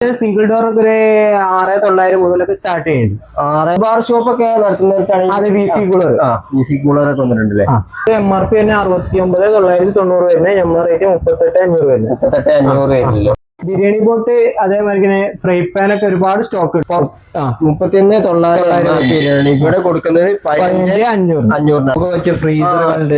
Single door ഒക്കെ ഒരു ആറ് തൊള്ളായിരം മുതലൊക്കെ സ്റ്റാർട്ട് ചെയ്യുന്നുണ്ട് ആറ് ബാർ ഷോപ്പ് ഒക്കെ നടത്തുന്നവർക്കാണെങ്കിൽ അത് ബി സി കൂളർ ആ ബി സി കൂളറൊക്കെ വന്നിട്ടുണ്ടല്ലേ എം ആർ പി തന്നെ അറുപത്തി ഒമ്പത് തൊള്ളായിരത്തി തൊണ്ണൂറ് വരുന്നത്. എം ആർ റേറ്റ് മുപ്പത്തെട്ട് അഞ്ഞൂറ് വരുന്നത്. മുപ്പത്തെട്ട് അഞ്ഞൂറ് വരുന്നില്ല ബിരിയാണി ബോട്ട് അതേമാതിരി ഫ്രൈ പാൻ ഒക്കെ ഒരുപാട് സ്റ്റോക്ക് ആ മുപ്പത്തിയൊന്ന് തൊള്ളായിരം ഇവിടെ കൊടുക്കുന്നത് അഞ്ഞൂറിനാണ് ഫ്രീസറുകളുണ്ട്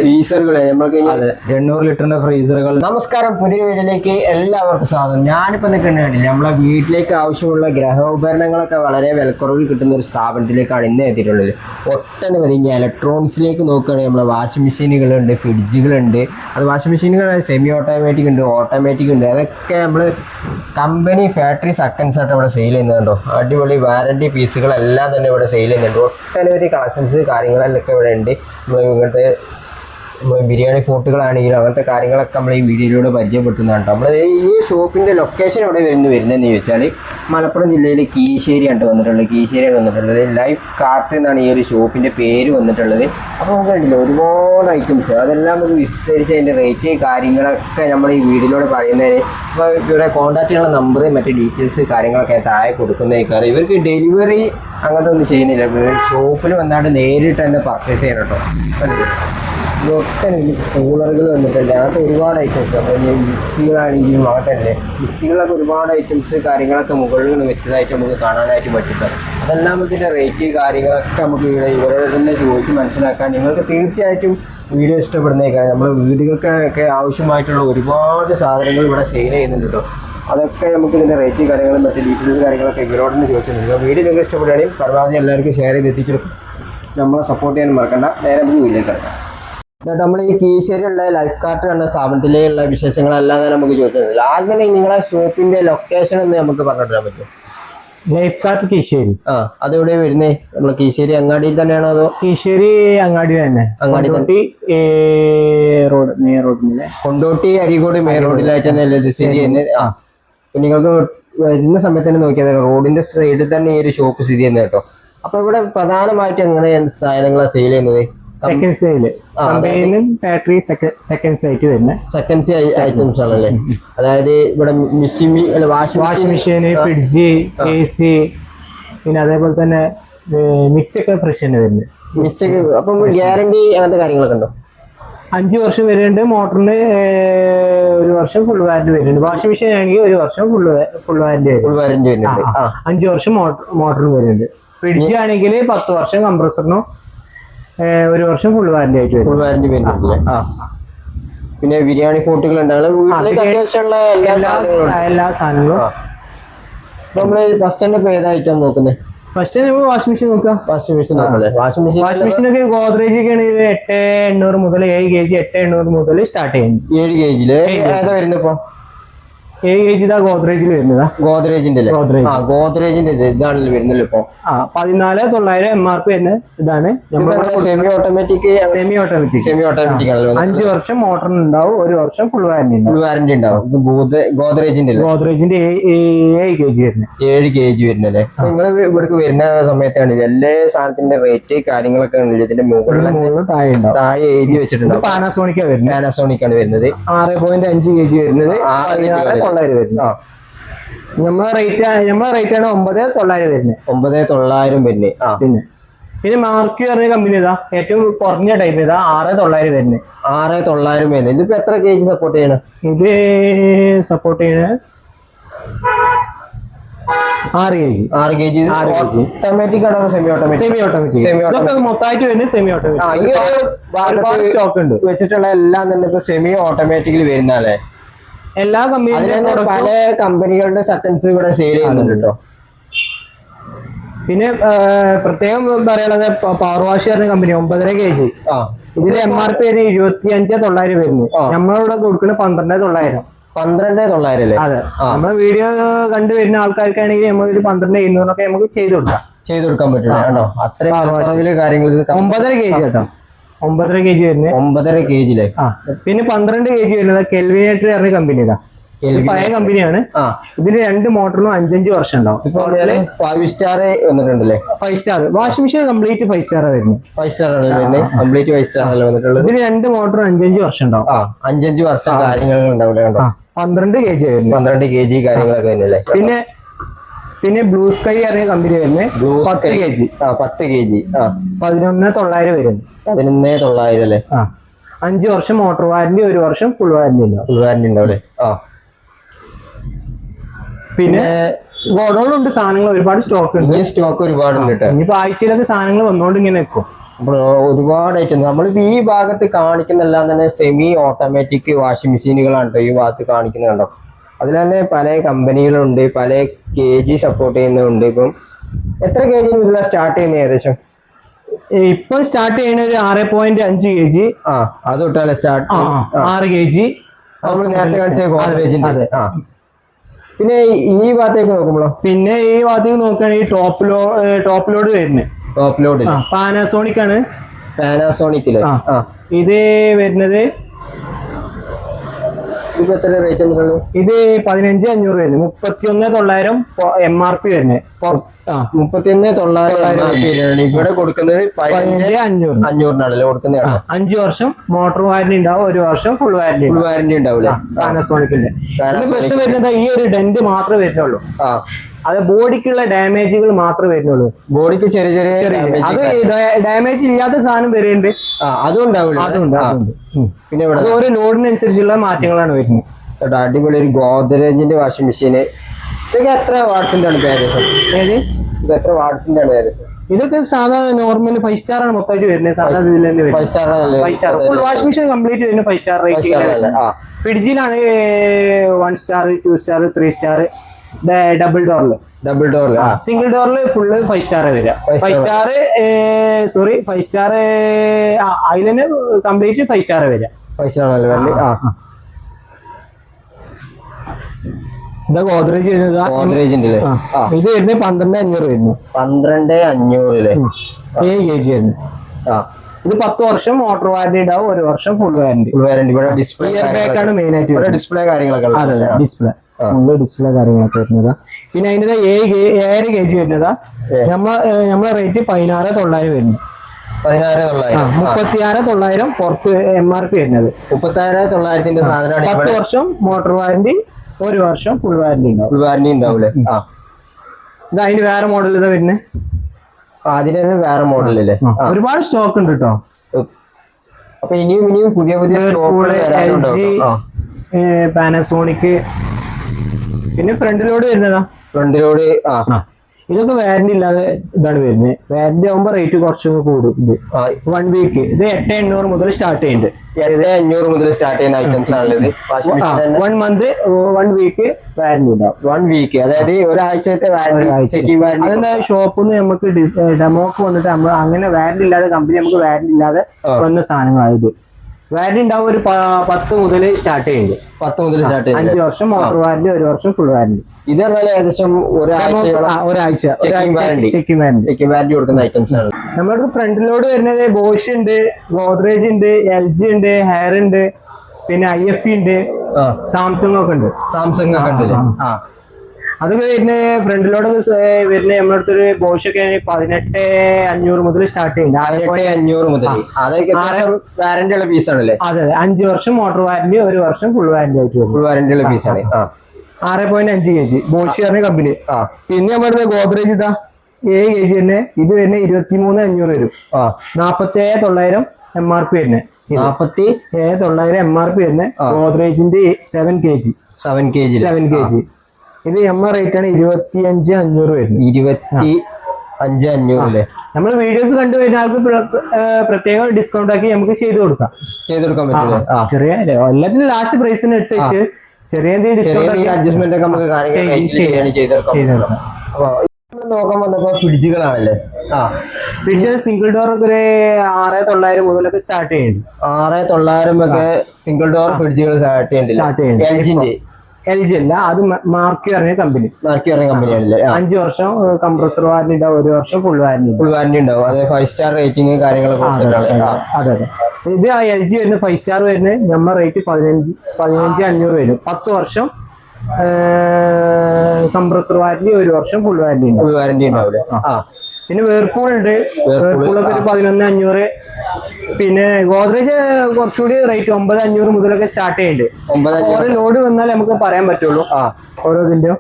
നമ്മൾക്ക് ഇനി എണ്ണൂറ് ലിറ്ററിന്റെ ഫ്രീസറുകൾ. നമസ്കാരം പുതിയ വീഡിയോയിലേക്ക് എല്ലാവർക്കും സ്വാഗതം. ഞാനിപ്പോ നിൽക്കുന്ന നിൽക്കുന്നുണ്ട് നമ്മളെ വീട്ടിലേക്ക് ആവശ്യമുള്ള ഗ്രഹോപകരണങ്ങളൊക്കെ വളരെ വിലക്കുറവിൽ കിട്ടുന്ന ഒരു സ്ഥാപനത്തിലേക്കാണ് ഇന്ന് എത്തിയിട്ടുള്ളത്. ഒട്ടനവധി ഇലക്ട്രോണിക്സിലേക്ക് നോക്കുകയാണെങ്കിൽ നമ്മളെ വാഷിംഗ് മെഷീനുകളുണ്ട് ഫ്രിഡ്ജുകളുണ്ട് അത് വാഷിംഗ് മെഷീനുകൾ സെമി ഓട്ടോമാറ്റിക് ഉണ്ട് ഓട്ടോമാറ്റിക് ഉണ്ട്. അതൊക്കെ നമ്മൾ കമ്പനി ഫാക്ടറി സെക്കൻഡ്സ് ആയിട്ട് അവിടെ സെയിൽ ചെയ്യുന്നുണ്ടോ അടിപൊളി വാറണ്ടി പീസുകളെല്ലാം തന്നെ ഇവിടെ സെയിൽ ചെയ്യുന്നുണ്ട്. ഒട്ടനവധി കളക്ഷൻസ് കാര്യങ്ങളെല്ലാം ഇവിടെ ഉണ്ട്. ഇങ്ങനത്തെ ബിരിയാണി ഫോട്ടുകളാണെങ്കിലും അങ്ങനത്തെ കാര്യങ്ങളൊക്കെ നമ്മൾ ഈ വീഡിയോയിലൂടെ പരിചയപ്പെടുത്തുന്നതാണ് നമ്മൾ ഈ ഷോപ്പിന്റെ ലൊക്കേഷൻ എവിടെ വരുന്നു വരുന്നതെന്ന് ചോദിച്ചാൽ മലപ്പുറം ജില്ലയിൽ കീശ്ശേരി ആണ് വന്നിട്ടുള്ളത്. കീശ്ശേരിയാണ് വന്നിട്ടുള്ളത്. ലൈഫ് കാർട്ട് എന്നാണ് ഈ ഒരു ഷോപ്പിന്റെ പേര് വന്നിട്ടുള്ളത്. അപ്പോൾ നമുക്ക് കണ്ടില്ല ഒരുപാട് ഐറ്റംസ് അതെല്ലാം നമുക്ക് വിസ്തരിച്ച് അതിന്റെ റേറ്റ് കാര്യങ്ങളൊക്കെ നമ്മൾ ഈ വീഡിയോയിലൂടെ പറയുന്നതിന് അപ്പോൾ ഇവിടെ കോൺടാക്റ്റ് ചെയ്യാനുള്ള നമ്പർ മറ്റു ഡീറ്റെയിൽസ് കാര്യങ്ങളൊക്കെ താഴെ കൊടുക്കുന്നേക്കാറ് ഇവർക്ക് ഡെലിവറി അങ്ങനത്തെ ഒന്നും ചെയ്യുന്നില്ല. ഷോപ്പിൽ വന്നാണ്ട് നേരിട്ട് തന്നെ പർച്ചേസ് ചെയ്യണം കേട്ടോ? ഒട്ടനവധി കൂളറുകൾ വന്നിട്ടുണ്ട്. അങ്ങനത്തെ ഒരുപാട് ഐറ്റംസ് അപ്പോൾ ഈ മിക്സികളാണെങ്കിലും അങ്ങനത്തെ മിക്സികളൊക്കെ ഒരുപാട് ഐറ്റംസ് കാര്യങ്ങളൊക്കെ മുകളിൽ വെച്ചതായിട്ട് നമുക്ക് കാണാനായിട്ട് പറ്റുന്നത് അതെല്ലാം ഇതിന്റെ റേറ്റ് കാര്യങ്ങളൊക്കെ നമുക്ക് ഇവിടെ ഇവരെ തന്നെ ചോദിച്ച് മനസ്സിലാക്കാൻ നിങ്ങൾക്ക് തീർച്ചയായിട്ടും വീഡിയോ ഇഷ്ടപ്പെടുന്നേക്കാണ് നമ്മൾ വീടുകൾക്കൊക്കെ ആവശ്യമായിട്ടുള്ള ഒരുപാട് സാധനങ്ങൾ ഇവിടെ സെയിൽ ചെയ്യുന്നുണ്ട് കേട്ടോ. അതൊക്കെ നമുക്ക് ഇതിന്റെ റേറ്റ് കാര്യങ്ങളും മറ്റ് ഡീറ്റെയിൽസ് കാര്യങ്ങളൊക്കെ ഇവരോട് തന്നെ ചോദിച്ചിട്ടുണ്ട് വീഡിയോ നിങ്ങൾക്ക് ഇഷ്ടപ്പെടുകയാണെങ്കിൽ പരമാവധി എല്ലാവർക്കും ഷെയർ ചെയ്ത് എത്തിച്ചെടുക്കും നമ്മളെ സപ്പോർട്ട് ചെയ്യാൻ മറക്കണ്ട. നേരെ നമുക്ക് വീട്ടിലേക്ക് കിടക്കാം. എന്നിട്ട് നമ്മൾ ഈ കീശ്ശേരിയുള്ള ലൈഫ് കാർട്ട് കണ്ട സ്ഥാപനത്തിലുള്ള വിശേഷങ്ങളെല്ലാം തന്നെ നമുക്ക് ചോദിച്ചത് ആദ്യം നിങ്ങളെ ഷോപ്പിന്റെ ലൊക്കേഷൻ എന്ന് നമുക്ക് പറഞ്ഞു തരാൻ പറ്റും ലൈഫ് കാർട്ട് കീശ്ശേരി ആ അതെവിടെ വരുന്നേ? നമ്മളെ കീശ്ശേരി അങ്ങാടിയിൽ തന്നെയാണോ അതോ? കീശ്ശേരി അങ്ങാടി തന്നെ. അങ്ങാടി റോഡ് മെയിൻ റോഡിലെ കൊണ്ടോട്ടി അരീക്കോട് മെയിൻ റോഡിലായിട്ട് തന്നെ അല്ലേ സ്ഥിതി ചെയ്യുന്നത്? ആ. നിങ്ങൾക്ക് വരുന്ന സമയത്ത് തന്നെ നോക്കിയാൽ റോഡിന്റെ സൈഡിൽ തന്നെ ഈ ഒരു ഷോപ്പ് സ്ഥിതി ചെയ്യുന്നത് കേട്ടോ. അപ്പൊ ഇവിടെ പ്രധാനമായിട്ട് എങ്ങനെയാണ് സാധനങ്ങളാണ് സെയിൽ ചെയ്യുന്നത്? സെക്കൻഡ് സ്റ്റൈൽ ആ, കമ്പനിയിലും ബാറ്ററി സെക്കൻഡ് സൈറ്റ് വരുന്നത് സെക്കൻഡ് ഐറ്റംസ് ആണല്ലേ? അതായത് ഇവിടെ മെഷീൻ വാഷിംഗ് വാഷിംഗ് മെഷീന് ഫ്രിഡ്ജ് എ സി പിന്നെ അതേപോലെ തന്നെ മിക്സൊക്കെ ഫ്രഷ് തന്നെ വരുന്നത് മിക്സൊക്കെ അപ്പം ഗ്യാരണ്ടി അങ്ങനത്തെ കാര്യങ്ങളൊക്കെ ഉണ്ടോ? അഞ്ച് വർഷം വരുന്നുണ്ട്. മോട്ടറിന് ഒരു വർഷം ഫുൾ വാറന്റി വരുന്നുണ്ട്. വാഷിംഗ് മെഷീൻ ആണെങ്കിൽ ഒരു വർഷം ഫുൾ ഫുൾ വാറന്റി വരും അഞ്ച് വർഷം മോട്ടറിന് വരുന്നുണ്ട്. ഫ്രിഡ്ജ് ആണെങ്കിൽ പത്ത് വർഷം കംപ്രസറിനും ഒരു വർഷം ഫുൾ വാറന്റി ആയിട്ട് വരും ഫുൾ വാറന്റി വരുന്നുണ്ടല്ലേ ആ. പിന്നെ ബിരിയാണി ഫോട്ടുകൾ അത്യാവശ്യമുള്ള എല്ലാ സാധനങ്ങളും നമ്മൾ ഫസ്റ്റ് തന്നെ ഇപ്പൊ ഏതായിട്ടാണ് നോക്കുന്നത് ഫസ്റ്റ് വാഷിംഗ് മെഷീൻ നോക്കാം. വാഷിംഗ് മെഷീൻ വാഷിംഗ് മെഷീൻ മെഷീനൊക്കെ ഗോദ്രേജ് ഒക്കെ ആണെങ്കിൽ എട്ട് എണ്ണൂറ് മുതൽ ഏഴ് കെ ജി എട്ട് എണ്ണൂറ് മുതൽ സ്റ്റാർട്ട് ചെയ്യുന്നു. ഏഴ് കെ ജി വരുന്നത് ഇപ്പൊ? ഏഴ് കെ ജി ഇതാ ഗോദ്രേജിൽ വരുന്നതാ? ഗോദ്രേജിന്റെ ഗോദ്രേജ്. ആ ഗോദ്രേജിന്റെ ഇത് ഇതാണല്ലോ വരുന്നല്ലോ ഇപ്പൊ. ആ പതിനാല് തൊള്ളായിരം എം ആർ പി തന്നെ ഇതാണ്. Semi automatic semi automatic semi automatic ആണല്ലോ അഞ്ച് വർഷം മോട്ടറിന് ഉണ്ടാവും ഒരു വർഷം ഫുൾ വാറന്റി ഫുൾ വാറന്റി ഉണ്ടാവും. ഗോദ- ഗോദ്രേജിന്റെ ഗോദ്രേജിന്റെ ഏഴ് കെ ജി വരുന്നത് ഏഴ് കെ ജി വരുന്നല്ലേ നിങ്ങൾ ഇവിടേക്ക് വരുന്ന സമയത്താണ് എല്ലാ സാധനത്തിന്റെ റേറ്റ് കാര്യങ്ങളൊക്കെ ഉണ്ട് ഇതിന്റെ മുകളിൽ താഴെ താഴെ എഴുതി വെച്ചിട്ടുണ്ടാവും. പാനാസോണിക്കാണ് വരുന്നത് പാനാസോണിക്കാണ് വരുന്നത്. ആറ് പോയിന്റ് അഞ്ച് കെ ജി വരുന്നത്. തൊള്ളായിരം വരുന്നത്. നമ്മളെ റേറ്റ് നമ്മളെ റേറ്റ് ആണ് ഒമ്പത് തൊള്ളായിരം വരുന്നത്. ഒമ്പത് തൊള്ളായിരം വരുന്നത്. പിന്നെ പിന്നെ മാർക്ക് പറഞ്ഞ കമ്പനി ഇതാ ഏറ്റവും കുറഞ്ഞ ടൈപ്പ് ഇതാ ആറ് തൊള്ളായിരം വരുന്നത്. ആറ് തൊള്ളായിരം വരുന്നത്. ഇതിപ്പോ എത്ര കെ ജി സപ്പോർട്ട് ചെയ്യണം? ഇത് സപ്പോർട്ട് ചെയ്യണ ആറ് കെ ജി ആറ് കെ ജി ആറ് കെ ജി ഓട്ടോമാറ്റിക് ആണോ semi automatic semi automatic semi auto മൊത്തമായിട്ട് വരുന്നത് സെമി ആ, ഈ ഓട്ടോമാറ്റിക് ഒരു സ്റ്റോക്ക് ഉണ്ട്. വെച്ചിട്ടുള്ള എല്ലാം തന്നെ ഇപ്പൊ സെമി ഓട്ടോമാറ്റിക്കലി വരുന്നല്ലേ എല്ലാ കമ്പനികളുടെയും പല കമ്പനികളുടെ സെക്കൻഡ്സ് ഇവിടെ സെയിൽ ചെയ്യുന്നുണ്ട് കേട്ടോ പിന്നെ പ്രത്യേകം പറയാനുള്ളത് പവർ വാഷ് പറഞ്ഞ കമ്പനി ഒമ്പതര കെ ജി ഇതിന് എം ആർ പി വരെ ഇരുപത്തി അഞ്ച് തൊള്ളായിരം വരുന്നു. നമ്മളിവിടെ കൊടുക്കുന്നത് പന്ത്രണ്ട് തൊള്ളായിരം. പന്ത്രണ്ട് തൊള്ളായിരം അല്ലേ? അതെ. നമ്മൾ നമ്മളെ വീഡിയോ കണ്ടു വരുന്ന ആൾക്കാർക്കാണെങ്കിൽ നമ്മൾ ഒരു പന്ത്രണ്ട് എഴുന്നൂറൊക്കെ നമുക്ക് ചെയ്തു കൊടുക്കാം. ചെയ്തു കൊടുക്കാൻ കേട്ടോ അത്രയും കാര്യങ്ങൾ ഇത് ഒമ്പതര കെ ജി കേട്ടോ ഒമ്പതര കെ ജി വരുന്നത് ഒമ്പതര കെ ജിയിലെ ആ പിന്നെ പന്ത്രണ്ട് കെ ജി വരുന്നത് കെൽവിനേറ്റർ പറഞ്ഞ കമ്പനി ഇതാ. പഴയ കമ്പനിയാണ് ഇതിന് രണ്ട് മോട്ടറിനും അഞ്ചഞ്ച് വർഷം ഉണ്ടാവും. ഇപ്പൊ five star വന്നിട്ടുണ്ടല്ലേ? Five star washing machine complete five star വരുന്നത് ഫൈവ് സ്റ്റാർ ആണ് കംപ്ലീറ്റ് ഫൈവ് സ്റ്റാർ ആണല്ലോ വന്നിട്ടുള്ളത്? ഇതിന് രണ്ട് മോട്ടറും അഞ്ചഞ്ച് വർഷം ഉണ്ടാവും. അഞ്ചഞ്ച് വർഷം കാര്യങ്ങൾ ഉണ്ടാവില്ല കണ്ടോ? ആ പന്ത്രണ്ട് കെ ജി വരുന്നത് പന്ത്രണ്ട് കെ ജി കാര്യങ്ങളൊക്കെ തന്നെയല്ലേ പിന്നെ പിന്നെ ബ്ലൂ സ്കൈ അറിയ കമ്പനി വരുന്നത് പത്ത് കെ ജി പത്ത് കെ ജി പതിനൊന്ന് തൊള്ളായിരം വരുന്നു. പതിനൊന്ന് തൊള്ളായിരം അല്ലേ ആ. അഞ്ച് വർഷം മോട്ടോർ വാറന്റി ഒരു വർഷം ഫുൾ വാറന്റി ഉണ്ടാവും ഫുൾ വാറന്റി ഉണ്ടാവും അല്ലേ ആ. പിന്നെ ഗോഡൗണിലുണ്ട് സാധനങ്ങൾ ഒരുപാട് സ്റ്റോക്ക് ഉണ്ട്. സ്റ്റോക്ക് ഒരുപാടുണ്ട് കേട്ടോ. ഇനിയിപ്പോ ആഴ്ചയിലൊക്കെ സാധനങ്ങൾ വന്നുകൊണ്ട് ഇങ്ങനെ വെക്കും ഒരുപാട് ഐറ്റം നമ്മളിപ്പോ ഈ ഭാഗത്ത് കാണിക്കുന്നെല്ലാം തന്നെ സെമി ഓട്ടോമാറ്റിക് വാഷിംഗ് മെഷീനുകളാണ് ഈ ഭാഗത്ത് കാണിക്കുന്നത് കണ്ടോ? അതിൽ തന്നെ പല കമ്പനികളുണ്ട് പല കെ ജി സപ്പോർട്ട് ചെയ്യുന്നുണ്ട് ഇപ്പം എത്ര കെ ജി മുതലാണ് സ്റ്റാർട്ട് ചെയ്യുന്നത് ഏകദേശം? ഇപ്പൊ സ്റ്റാർട്ട് ചെയ്യുന്ന ഒരു ആറ് പോയിന്റ് അഞ്ച് കെ ജി ആ അത് സ്റ്റാർട്ട് ആറ് കെ ജി നമ്മൾ നേരത്തെ കാണിച്ച ഗോദ്രേജിന്റെ. പിന്നെ ഈ ഭാഗത്തേക്ക് നോക്കുമ്പോഴോ? പിന്നെ ഈ ഭാഗത്തേക്ക് നോക്കുകയാണെങ്കിൽ ടോപ്പ് ലോ ടോപ്പ് ലോഡ് വരുന്നത്. ടോപ്പ് ലോഡ് പാനാസോണിക് ആണ്. പാനാസോണിക്കിൽ ഇത് വരുന്നത് ഇത് എത്ര റേറ്റ് ഇത് പതിനഞ്ച് അഞ്ഞൂറ് വരുന്നത് മുപ്പത്തി ഒന്ന് തൊള്ളായിരം എം ആർ പി വരുന്നത് മുപ്പത്തി മുപ്പത്തിയൊന്ന് തൊള്ളായിരം ഇവിടെ കൊടുക്കുന്നത് പതിനഞ്ച് അഞ്ഞൂറ്. അഞ്ഞൂറിനാണല്ലേ കൊടുക്കുന്നത്? അഞ്ചു വർഷം മോട്ടോർ വാരണ്ടി ഉണ്ടാവും ഒരു വർഷം ഫുൾ വാരണ്ടി ഫുൾ വാരണ്ടി ഉണ്ടാവില്ലേ പാനസോണിക്കിന്റെ പ്രശ്നം വരുന്നത് ഈ ഒരു ഡെന്റ് മാത്രമേ വരുന്നുള്ളൂ. അത് ബോഡിക്കുള്ള ഡാമേജുകൾ മാത്രമേ വരുന്നുള്ളൂ. ബോഡിക്ക് ചെറിയ ചെറിയ ചെറിയ അത് ഡാമേജ് ഇല്ലാത്ത സാധനം വരുന്നുണ്ട് ആ അതും ഉണ്ടാവില്ല അതുണ്ട്. പിന്നെ ഇവിടെ ഓരോ ലോഡിനനുസരിച്ചുള്ള മാറ്റങ്ങളാണ് വരുന്നത്. അടിപൊളി ഒരു ഗോദ്രേജിന്റെ വാഷിംഗ് മെഷീന്. ഇതൊക്കെ എത്ര വാട്സിന്റെ ആണ് ഏകദേശം? ഏത്? ഇത് എത്ര വാട്സിന്റെ ആണ് ഏകദേശം? ഇതൊക്കെ സാധാരണ നോർമൽ ഫൈവ് സ്റ്റാർ ആണ് മൊത്തമായിട്ട് വരുന്നത്. സാധാരണ ഇതിൽ തന്നെ five star five star full washing machine complete വരുന്നത് five star rate ഫ്രിഡ്ജിലാണ് one star two star three star double ഡോറിൽ double ആ. സിംഗിൾ ഡോറിൽ ഫുള്ള് ഫൈവ് സ്റ്റാർ വരിക five star sorry five star അതിൽ കംപ്ലീറ്റ് ഫൈവ് സ്റ്റാർ വരിക five star ആ ഇതാ ഗോദ്രേജ് ഗോദ്രേജിന്റെ അല്ലേ ഇത് വരുന്നത്. പന്ത്രണ്ട് അഞ്ഞൂറ് വരുന്നു. പന്ത്രണ്ട് അഞ്ഞൂറ് ഏഴ് കെ ജി വരുന്നു. ആ. ഇത് പത്ത് വർഷം മോട്ടോർ വാറന്റി ഉണ്ടാവും ഒരു വർഷം full warranty full warranty display ആണ് മെയിൻ ആയിട്ട് ഡിസ്പ്ലേ കാര്യങ്ങളൊക്കെ അതെ ഡിസ്പ്ലേ ഫുള്ള് ഡിസ്പ്ലേ കാര്യങ്ങളൊക്കെ വരുന്നതാ. പിന്നെ അതിന്റെ ഏഴ് കെ- ഏഴര കെ ജി വരുന്നതാ. ഏ. നമ്മ നമ്മളെ റേറ്റ് പതിനാറ് തൊള്ളായിരം വരുന്നു. മുപ്പത്തിയാറ് തൊള്ളായിരം പുറത്ത് എം ആർ പി വരുന്നത്. മുപ്പത്തിയാറ് തൊള്ളായിരത്തിന്റെ സാധനമാണ് പത്ത് വർഷം മോട്ടോർ വാറന്റി ഒരു വർഷം ഫുൾ വാറന്റി ഉണ്ടാവും. ഫുൾ വാറന്റി ഉണ്ടാവില്ലേ ഇത് അതിന്റെ വേറെ മോഡൽ ഇതാ വരുന്നത് അതിന് വേറെ മോഡലല്ലേ ആ ഒരുപാട് സ്റ്റോക്ക് ഉണ്ട് കേട്ടോ അപ്പൊ ഇനിയും ഇനിയും പുതിയ പുതിയ സ്റ്റോക്കുകൾ പാനസോണിക് പിന്നെ ഫ്രണ്ടിലോട് വരുന്നതാ. ഫ്രണ്ടിലോട് ആ. ഇതൊക്കെ വാറന്റി ഇല്ലാതെ ഇതാണ് വരുന്നത്. വാറന്റി ആകുമ്പോൾ റേറ്റ് കുറച്ചൊന്ന് കൂടും ഇത്. വൺ വീക്ക് ഇത് എട്ട് എണ്ണൂറ് മുതൽ സ്റ്റാർട്ട് ചെയ്യുന്നുണ്ട്. എട്ട് അഞ്ഞൂറ് മുതൽ സ്റ്റാർട്ട് ചെയ്യുന്ന ഐറ്റംസ് ആണുള്ളത് one month one week warranty ഉണ്ടാവും വൺ വീക്ക് അതായത് ഒരാഴ്ചത്തെ വാറന്റി അതെന്താ ഷോപ്പിൽ നിന്ന് നമുക്ക് ഡെമോക്ക് വന്നിട്ട് നമ്മൾ അങ്ങനെ വാറന്റി ഇല്ലാതെ കമ്പനി നമുക്ക് വാറന്റി ഇല്ലാതെ. വന്ന സാധനങ്ങളായത് വാറന്റി ഉണ്ടാവും ഒരു പത്ത് മുതൽ സ്റ്റാർട്ട് ചെയ്യുന്നത്. പത്ത് മുതൽ സ്റ്റാർട്ട് അഞ്ച് വർഷം മോട്ടോർ വാറന്റി ഒരു വർഷം ഫുൾ വാറന്റി ഇത് പറഞ്ഞാൽ ഏകദേശം ഒരാഴ്ച. ചെക്കിംഗ് കൊടുക്കുന്ന ഐറ്റംസ് ആണ്. നമ്മുടെ ഫ്രണ്ടിലോട് വരുന്നത് ബോഷ് ഉണ്ട് ഗോദ്രേജ് ഉണ്ട് എൽ ജി ഉണ്ട് ഹെയർ ഉണ്ട് പിന്നെ ഐ എഫ് ഉണ്ട് ആ. സാംസങ് ഒക്കെ ഉണ്ട്. സാംസങ് ഒക്കെ ഉണ്ട് ആ. അതൊക്കെ വരുന്ന ഫ്രണ്ടിലോട് വരുന്ന നമ്മളടുത്തൊരു ഒക്കെ പതിനെട്ട് അഞ്ഞൂറ് മുതൽ സ്റ്റാർട്ട് ചെയ്യുന്നുണ്ട് അഞ്ഞൂറ് മുതൽ. വാറന്റി ഉള്ള പീസ് ആണല്ലേ? അതെ അതെ. അഞ്ച് വർഷം മോട്ടോർ വാറന്റി ഒരു വർഷം ഫുൾ വാറന്റി ആയിട്ട് ഫുൾ വാറന്റി ഉള്ള പീസ് ആണ്. ആറ് പോയിന്റ് അഞ്ച് കെ ജി ബോഷ് പറഞ്ഞ കമ്പനി പിന്നെ നമ്മുടെ ഗോദ്രേജ് ഇതാ. ഏഴ് കെ ജി തന്നെ. ഇത് തന്നെ ഇരുപത്തി മൂന്ന് അഞ്ഞൂറ് വരും. നാപ്പത്തി ഏഴ് തൊള്ളായിരം എം ആർ പി വരുന്നത് നാപ്പത്തി ഏഴ് തൊള്ളായിരം എം ആർ പി വരുന്നത് ഗോദ്രേജിന്റെ seven K G seven K G seven K G ഇത് എം ആർ റേറ്റ് ആണ് ഇരുപത്തി അഞ്ച് അഞ്ഞൂറ് വരുന്നത്. ഇരുപത്തി അഞ്ച് അഞ്ഞൂറ് അല്ലേ? നമ്മൾ വീഡിയോസ് കണ്ടു ആൾക്ക് പ്രത്യേക ഡിസ്കൗണ്ട് ആക്കി നമുക്ക് ചെയ്തു കൊടുക്കാം. ചെയ്തു കൊടുക്കാൻ പറ്റില്ല? ചെറിയ എല്ലാത്തിനും ലാസ്റ്റ് പ്രൈസിന് ഇട്ട് വെച്ച് ചെറിയ ഡിസ്കൗണ്ട് അഡ്ജസ്റ്റ്മെന്റ് ഒക്കെ നമുക്ക് ചെയ്ത് കൊടുക്കാം. നോക്കാൻ വന്നപ്പോ ഫ്രിഡ്ജുകളാണല്ലേ? ആ. ഫ്രിഡ്ജ് സിംഗിൾ ഡോർ ഒക്കെ ഒരു ആറ് തൊള്ളായിരം മുതലൊക്കെ സ്റ്റാർട്ട് ചെയ്യുന്നുണ്ട്. ആറ് തൊള്ളായിരം ഒക്കെ സിംഗിൾ ഡോർ ഫ്രിഡ്ജുകൾ സ്റ്റാർട്ട് ചെയ്യുന്നുണ്ട്. എൽ ജി അല്ല അത് മാർക്കി പറഞ്ഞ കമ്പനി മാർക്കി ഇറങ്ങിയ കമ്പനിയാണല്ലേ അഞ്ചു വർഷം കംപ്രസർ വാറന്റി ഉണ്ടാവും ഒരു വർഷം ഫുൾ വാറന്റി ഫുൾ വാറന്റി ഉണ്ടാവും. അതെ ഫൈവ് സ്റ്റാർ റേറ്റിംഗ് കാര്യങ്ങളൊക്കെ അതെ അതെ ഇത് ആ എൽ ജി വരുന്ന ഫൈവ് സ്റ്റാർ വരുന്നത് നമ്മൾ റേറ്റ് പതിനഞ്ച് പതിനഞ്ച് അഞ്ഞൂറ് വരും. പത്ത് വർഷം കംപ്രസർ വാറന്റി ഒരു വർഷം ഫുൾ വാറന്റി ഉണ്ടാവും. ഫുൾ വാറന്റി ഉണ്ടാവില്ലേ ആ. പിന്നെ വേർപൂൾ ഉണ്ട്. വേർപൂൾ ഒക്കെ ഒരു പതിനൊന്ന് അഞ്ഞൂറ്. പിന്നെ ഗോദ്രേജ് കുറച്ചുകൂടി റേറ്റ് ഒമ്പത് അഞ്ഞൂറ് മുതലൊക്കെ സ്റ്റാർട്ട് ചെയ്യുന്നുണ്ട് ഓരോ ലോഡ് വന്നാൽ നമുക്ക് പറയാൻ പറ്റുള്ളൂ. ആ. ഓരോ ഇതിന്റെ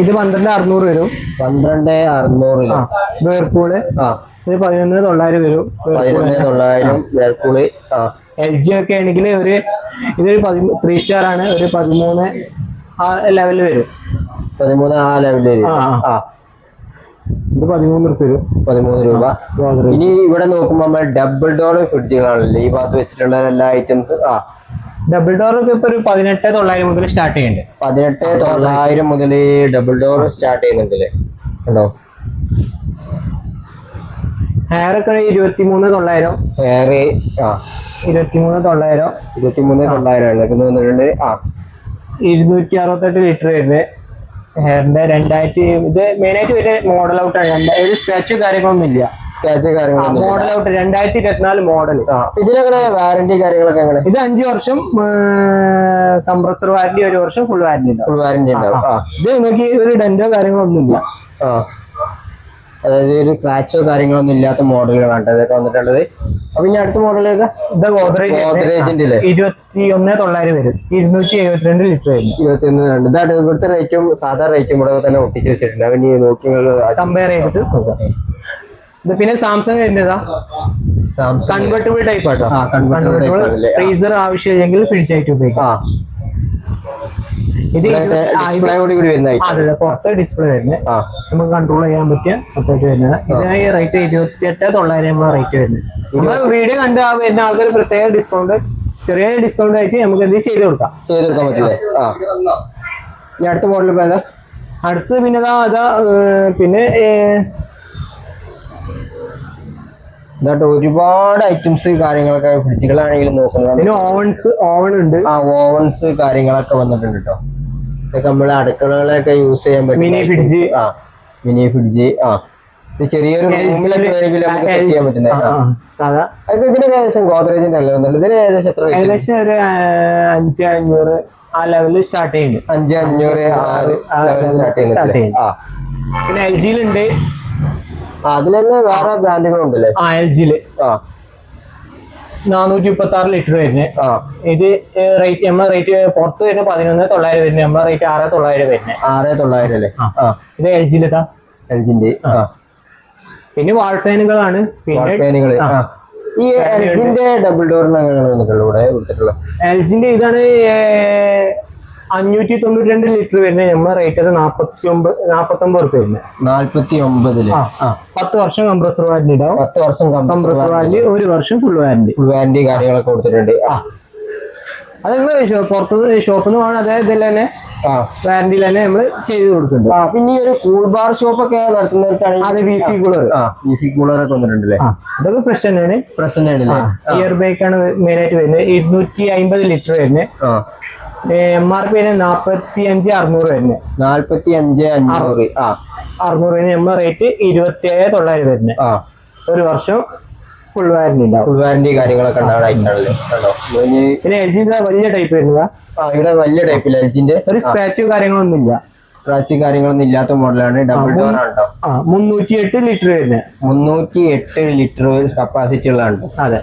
ഇത് പന്ത്രണ്ട് അറുന്നൂറ് വരും. പന്ത്രണ്ട് അറുന്നൂറ്. വേർപൂൾ ഇത് പതിനൊന്ന് തൊള്ളായിരം വരും. പതിനൊന്ന് തൊള്ളായിരം വേർപൂൾ എൽ ജി ഒക്കെ ആണെങ്കിൽ ഒരു ഇതൊരു ത്രീ സ്റ്റാർ ആണ്. ഒരു പതിമൂന്ന് ആ ലെവലിൽ വരും. പതിമൂന്ന് ആ ലെവലിൽ ആ, ആ. ആ. ഇത് പതിമൂന്ന് റുപ്യ വരും. പതിമൂന്ന് രൂപ. ഇനി ഇവിടെ നോക്കുമ്പോൾ നമ്മൾ ഡബിൾ ഡോർ ഫ്രിഡ്ജുകളാണല്ലോ ഈ ഭാഗത്ത് വെച്ചിട്ടുള്ള എല്ലാ ഐറ്റംസ് ആ. ഡബിൾ ഡോർ ഇപ്പൊ ഒരു പതിനെട്ട് തൊള്ളായിരം മുതൽ സ്റ്റാർട്ട് ചെയ്യുന്നുണ്ട് പതിനെട്ട് തൊള്ളായിരം മുതൽ ഡബിൾ ഡോർ സ്റ്റാർട്ട് ചെയ്യുന്നുണ്ടല്ലേ ഉണ്ടോ ഹെയർ ഒക്കെ ഇരുപത്തി മൂന്ന് തൊള്ളായിരം. ഹെയർ ആ. ഇരുപത്തി മൂന്ന് തൊള്ളായിരം. ഇരുപത്തിമൂന്ന് തൊള്ളായിരം ആണ്. ഇതൊക്കെ വന്നിട്ടുണ്ട് ആ. ഇരുന്നൂറ്റി അറുപത്തെട്ട് ലിറ്റർ വരുന്നത്. ഹെയറിന്റെ രണ്ടായിരത്തി ഇത് മെയിൻ ആയിട്ട് വരുന്ന മോഡൽ ഔട്ട് ആണ്. രണ്ടാ- ഒരു സ്ക്രാച്ച് കാര്യങ്ങളൊന്നും ഇല്ല. കാര്യങ്ങളൊന്നും മോഡൽ ഔട്ട് രണ്ടായിരത്തി ഇരുപത്തിനാല് മോഡൽ ഇതിലെങ്ങനെ വാറന്റി കാര്യങ്ങളൊക്കെ എങ്ങനെ? ഇത് അഞ്ചു വർഷം കംപ്രസർ വാറന്റി ഒരു വർഷം ഫുൾ വാറന്റി ഉണ്ടാവും. ഫുൾ വാറന്റി ഉണ്ടാവും. ഇത് നോക്കി ഒരു ഡെന്റോ കാര്യങ്ങളൊന്നും ഇല്ല അതായത് ഒരു ക്രാച്ചോ കാര്യങ്ങളൊന്നും ഇല്ലാത്ത മോഡലുകളാണ് ഇതൊക്കെ വന്നിട്ടുള്ളത്. അപ്പൊ ഇനി അടുത്ത മോഡലൊക്കെ ഗോദ്രേജിന്റെ ഇരുപത്തി ഒന്ന് തൊള്ളായിരം വരും. ഇരുന്നൂറ്റി എഴുപത്തിരണ്ട് ലിറ്റർ വരും. ഇരുപത്തി ഒന്ന് രണ്ട്. ഇതാണ് ഇവിടുത്തെ റേറ്റും സാധാ റേറ്റും കൂടെ തന്നെ ഒട്ടിച്ച് വെച്ചിട്ടുണ്ട്. അവൻ നോക്കി കമ്പയർ ചെയ്തിട്ട്. ഇത് പിന്നെ സാംസങ് വരുന്നതാ. കൺവെർട്ടബിൾ ടൈപ്പ് ആട്ടോ? ആ. ഫ്രീസർ ആവശ്യമില്ലെങ്കിൽ ഫ്രിഡ്ജ് ആയിട്ട് ഉപയോഗിക്കാം. ഇത് കൂടി കൂടി വരുന്ന അതെ അതെ പുറത്ത് ഡിസ്പ്ലേ വരുന്നത്. നമുക്ക് കൺട്രോൾ ചെയ്യാൻ പറ്റിയ പുറത്തേക്ക് വരുന്നത്. ഇതിനായി റേറ്റ് ഇരുപത്തി എട്ട് തൊള്ളായിരം റേറ്റ് വരുന്നത്. നമ്മൾ വീഡിയോ കണ്ട് ആ വരുന്ന ആൾക്കാർ പ്രത്യേക ഡിസ്കൗണ്ട് ചെറിയ ഡിസ്കൗണ്ട് ആയിട്ട് നമുക്ക് എന്ത് ചെയ്ത് കൊടുക്കാം. ചെയ്തെടുക്കാൻ പറ്റില്ലേ? ആ. ഇനി അടുത്ത മോഡൽ അടുത്ത് പിന്നെ അതാ പിന്നെ എന്നിട്ട് ഒരുപാട് ഐറ്റംസ് കാര്യങ്ങളൊക്കെ ഫ്രിഡ്ജുകളാണെങ്കിലും നോക്കുന്നത് പിന്നെ ഓവൻസ് ഓവൺ ഉണ്ട്. ആ ഓവൻസ് കാര്യങ്ങളൊക്കെ വന്നിട്ടുണ്ട് കേട്ടോ ഇതൊക്കെ നമ്മൾ അടുക്കളകളൊക്കെ യൂസ് ചെയ്യാൻ പറ്റും മിനി ഫ്രിഡ്ജ് ആ മിനി ഫ്രിഡ്ജ് ആ. ചെറിയൊരു റൂമിലൊക്കെ വേണമെങ്കിൽ നമുക്ക് സെറ്റ് ചെയ്യാൻ പറ്റുന്ന സാധാ. അതൊക്കെ ഇതിന് ഏകദേശം ഗോദ്രേജിന്റെ അല്ലേ വന്നുള്ളൂ ഇതിന് ഏകദേശം എത്ര ഏകദേശം ഒരു അഞ്ച് അഞ്ഞൂറ് ആ ലെവലിൽ സ്റ്റാർട്ട് ചെയ്യുന്നുണ്ട് അഞ്ച് അഞ്ഞൂറ് ആറ് സ്റ്റാർട്ട് ചെയ്യുന്നുണ്ട് പിന്നെ എൽ ജിയിലുണ്ട് അതിൽ തന്നെ വേറെ ബ്രാൻഡുകളുണ്ടല്ലേ? ആ എൽ ജിയിൽ ആ. നാനൂറ്റി മുപ്പത്തി ആറ് ലിറ്റർ വരുന്നത് ആ. ഇത് റേറ്റ് നമ്മളെ റേറ്റ് പുറത്ത് വരുന്ന പതിനൊന്ന് തൊള്ളായിരം വരുന്നത് നമ്മളെ റേറ്റ് ആറ് തൊള്ളായിരം വരുന്നത് ആറ് തൊള്ളായിരം അല്ലേ? ആ. ഇത് എൽ ജിയിലെത്താ എൽജിന്റെ. ആ. പിന്നെ വാൾ ഫാനുകളാണ് പിന്നെ ഈ എൽജിന്റെ ഡബിൾ ഡോറിന് അങ്ങനെ വന്നിട്ടുള്ളൂ ഇവിടെ കൊടുത്തിട്ടുള്ള എൽ ജിന്റെ ഇതാണ് അഞ്ഞൂറ്റി തൊണ്ണൂറ്റി രണ്ട് ലിറ്റർ വരുന്ന നമ്മളെ റേറ്റ് അത് നാപ്പത്തി ഒമ്പത് നാപ്പത്തി ഒമ്പത് റുപ്യ വരുന്നത് നാല്പത്തി ഒമ്പതിൽ പത്ത് വർഷം കംപ്രസർ വാരന്റി ഉണ്ടാവും. പത്ത് വർഷം കംപ്രസർ വാരന്റി ഒരു വർഷം ഫുൾ വാരന്റി ഫുൾ വാരന്റി കാര്യങ്ങളൊക്കെ കൊടുത്തിട്ടുണ്ട്. ആ. അത് നിങ്ങൾ പുറത്ത് ഷോപ്പിൽ നിന്ന് വേണം അതായത് ഇതിൽ തന്നെ വാരന്റി തന്നെ നമ്മൾ ചെയ്ത് കൊടുക്കുന്നുണ്ട്. ആ പിന്നെ ഈ ഒരു കൂൾ ബാർ ഷോപ്പ് ഒക്കെ നടത്തുന്നവർക്കാണെങ്കിൽ അത് വി സി കൂളർ ആ ഈ സി ഒക്കെ വന്നിട്ടുണ്ടല്ലേ അതൊക്കെ ഫ്രഷ് തന്നെയാണ്. ഫ്രഷ് തന്നെയാണ് ഇയർ ബൈക്ക് ആണ് മെയിൻ ആയിട്ട് വരുന്നത്. ഇരുന്നൂറ്റി അമ്പത് ലിറ്റർ വരുന്നത് ആ. എം ആർ പി നാപ്പത്തി അഞ്ച് അറുന്നൂറ് വരുന്നത് നാല്പത്തി അഞ്ച് അഞ്ഞൂറ്. ആ. അറുന്നൂറിന് നമ്മൾ റേറ്റ് ഇരുപത്തി ഏഴ് തൊള്ളായിരം വരുന്നത് ആ. ഒരു വർഷം ഫുൾ വാറന്റി ഉണ്ടാവും. ഫുൾ വാറന്റി കാര്യങ്ങളൊക്കെ ഉണ്ടാവണായിട്ടുണ്ടല്ലേ പിന്നെ എൽ ജിന്റെ വലിയ ടൈപ്പ് വരുന്നതാ. ആ ഇവിടെ വലിയ ടൈപ്പിൽ എൽജിന്റെ ഒരു സ്ക്രാച്ച് കാര്യങ്ങളൊന്നും ഇല്ല. ക്രാച്ച് കാര്യങ്ങളൊന്നും ഇല്ലാത്ത മോഡലാണ് ഡബിൾ ഡോർ ആണോ മുന്നൂറ്റി എട്ട് ലിറ്റർ വരുന്നത് മുന്നൂറ്റി എട്ട് ലിറ്റർ കപ്പാസിറ്റി ഉള്ളതാണ്. അതെ.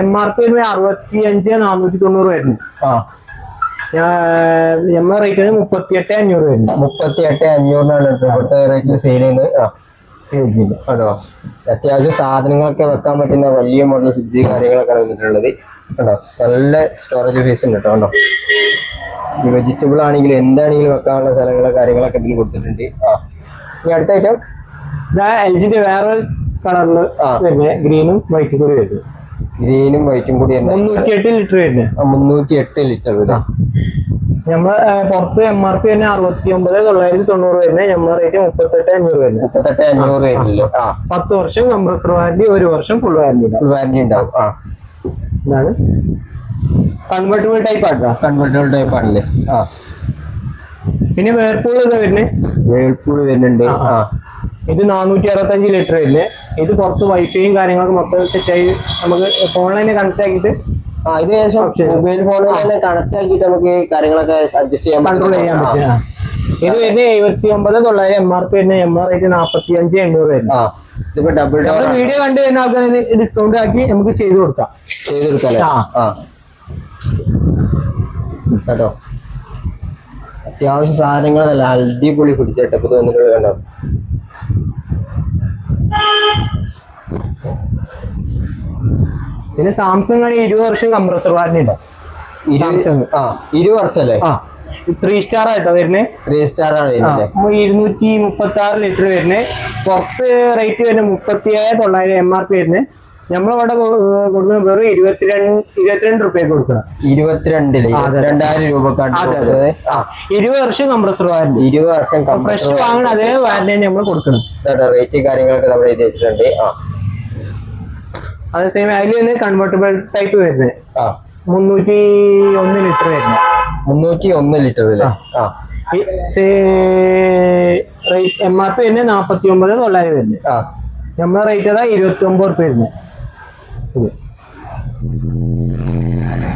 എം ആർ പി അറുപത്തി അഞ്ച് നാനൂറ്റി തൊണ്ണൂറ് വരുന്നു എം ആർ റേറ്റ് മുപ്പത്തി എട്ട് അഞ്ഞൂറ് വരുന്നു. മുപ്പത്തി എട്ട് അഞ്ഞൂറിനാണ് ഇവിടുത്തെ റേറ്റിൽ സെയിൽ ചെയ്യുന്നത് അത്യാവശ്യം സാധനങ്ങളൊക്കെ വെക്കാൻ പറ്റുന്ന വലിയ മോഡൽ ഫ്രിഡ്ജ് കാര്യങ്ങളൊക്കെ വന്നിട്ടുള്ളത്. കേട്ടോ നല്ല സ്റ്റോറേജ് ഫീസ് ഉണ്ട് കേട്ടോ കണ്ടോ? ഈ വെജിറ്റബിൾ ആണെങ്കിലും എന്താണെങ്കിലും വെക്കാനുള്ള സ്ഥലങ്ങളോ കാര്യങ്ങളൊക്കെ ഇതിൽ കൊടുത്തിട്ടുണ്ട്. ആ. ഇനി അടുത്ത ഐറ്റം എൽ ജിന്റെ വേറെ കളറിൽ ആ. വരുന്നത് ഗ്രീനും വൈറ്റും കൂടി വരുന്നത്. ഗ്രീനും വൈറ്റും കൂടി മുന്നൂറ്റി എട്ട് ലിറ്റർ വരുന്നത്. മുന്നൂറ്റി എട്ട് ലിറ്റർ വരും. നമ്മൾ പുറത്ത് എം ആർ പി തന്നെ അറുപത്തി ഒമ്പത് തൊള്ളായിരത്തി തൊണ്ണൂറ് വരുന്നത്. റേറ്റ് മുപ്പത്തെട്ട് അഞ്ഞൂറ് വരുന്നത്. മുപ്പത്തെട്ട് അഞ്ഞൂറ് വരുന്നില്ല പത്ത് വർഷം കംപ്രസർ വാറന്റി ഒരു വർഷം ഫുൾ വാറന്റി ഫുൾ വാറന്റി ഉണ്ടാവും. ആ. ഇതാണ്. Convertible type auto. Convertible type ആണല്ലേ. ആ. പിന്നെ വേർപൂൾ ഇതാ വരുന്നത്? വേൾപൂൾ വരുന്നുണ്ട്. ആ ഇത് നാനൂറ്റി അറുപത്തഞ്ച് ലിറ്റർ വരുന്നത്. ഇത് പുറത്ത് വൈഫൈയും കാര്യങ്ങളൊക്കെ മൊത്തം സെറ്റ് ആയി നമുക്ക് ഫോണിൽ കണക്ട് ആക്കിയിട്ട് ആ ഇത് ഏകദേശം മൊബൈൽ ഫോണിൽ തന്നെ കണക്ട് ആക്കിയിട്ട് നമുക്ക് കാര്യങ്ങളൊക്കെ അഡ്ജസ്റ്റ് ചെയ്യാൻ കൺട്രോൾ ചെയ്യാൻ പറ്റും. ഇത് വരുന്നത് എഴുപത്തി ഒമ്പത് തൊള്ളായിരം എം ആർ പി വരുന്നത് എം ആർ റേറ്റ് നാൽപ്പത്തി അഞ്ച് എണ്ണൂറ് വരുന്നത്. ഇതിപ്പോ ഡബിൾ ഡോർ വീഡിയോ കണ്ടു വരുന്ന ആൾക്കാർ ഡിസ്കൗണ്ട് ആക്കി നമുക്ക് ചെയ്തു കൊടുക്കാം. ചെയ്തു. ആ. കേട്ടോ? അത്യാവശ്യം സാധനങ്ങളല്ല അടിപൊളി പിടിച്ചിട്ടപ്പോ തോന്നിട്ടുള്ളത് കണ്ടോ? പിന്നെ സാംസങ് ആണ് ഇരുപത് വർഷം കംപ്രസർ വാറന്റി ഉണ്ട്. സാംസങ്. ആ വർഷം അല്ലേ ആ ത്രീ സ്റ്റാർ ആയിട്ടോ വരുന്നത് ത്രീ സ്റ്റാർ ആണ് ഇരുന്നൂറ്റി മുപ്പത്തി ആറ് ലിറ്റർ വരുന്നത് പുറത്ത് റേറ്റ് വരുന്നത് മുപ്പത്തി ഏഴ് തൊള്ളായിരം എം ആർ പി വരുന്നത് നമ്മളിവിടെ കൊടുക്കുന്നത് വെറും ഇരുപത്തിരണ്ട് ഇരുപത്തിരണ്ട് റുപ്യക്ക് കൊടുക്കണം. ഇരുപത്തിരണ്ടിൽ. രണ്ടായിരം രൂപക്കാണ് ഇരുപത് വർഷം കംപ്രസർ വാറന്റി ഇരുപത് വർഷം ഫ്രഷ് വാങ്ങണം അതേ വാറന്റി നമ്മൾ കൊടുക്കണം. റേറ്റ് കാര്യങ്ങളൊക്കെ നമ്മൾ ഉദ്ദേശിച്ചിട്ടുണ്ട് ആ. അതേ സെയിം അതിൽ തന്നെ കൺവേർട്ടബിൾ ടൈപ്പ് വരുന്നത് മുന്നൂറ്റി ഒന്ന് ലിറ്റർ വരുന്നത് മുന്നൂറ്റി ഒന്ന് ലിറ്റർ എം ആർ പി തന്നെ നാപ്പത്തി ഒമ്പത് തൊള്ളായിരം വരുന്നത് ആ. നമ്മളെ റേറ്റ് അതാ ഇരുപത്തി ഒമ്പത് റുപ്യ വരുന്നത്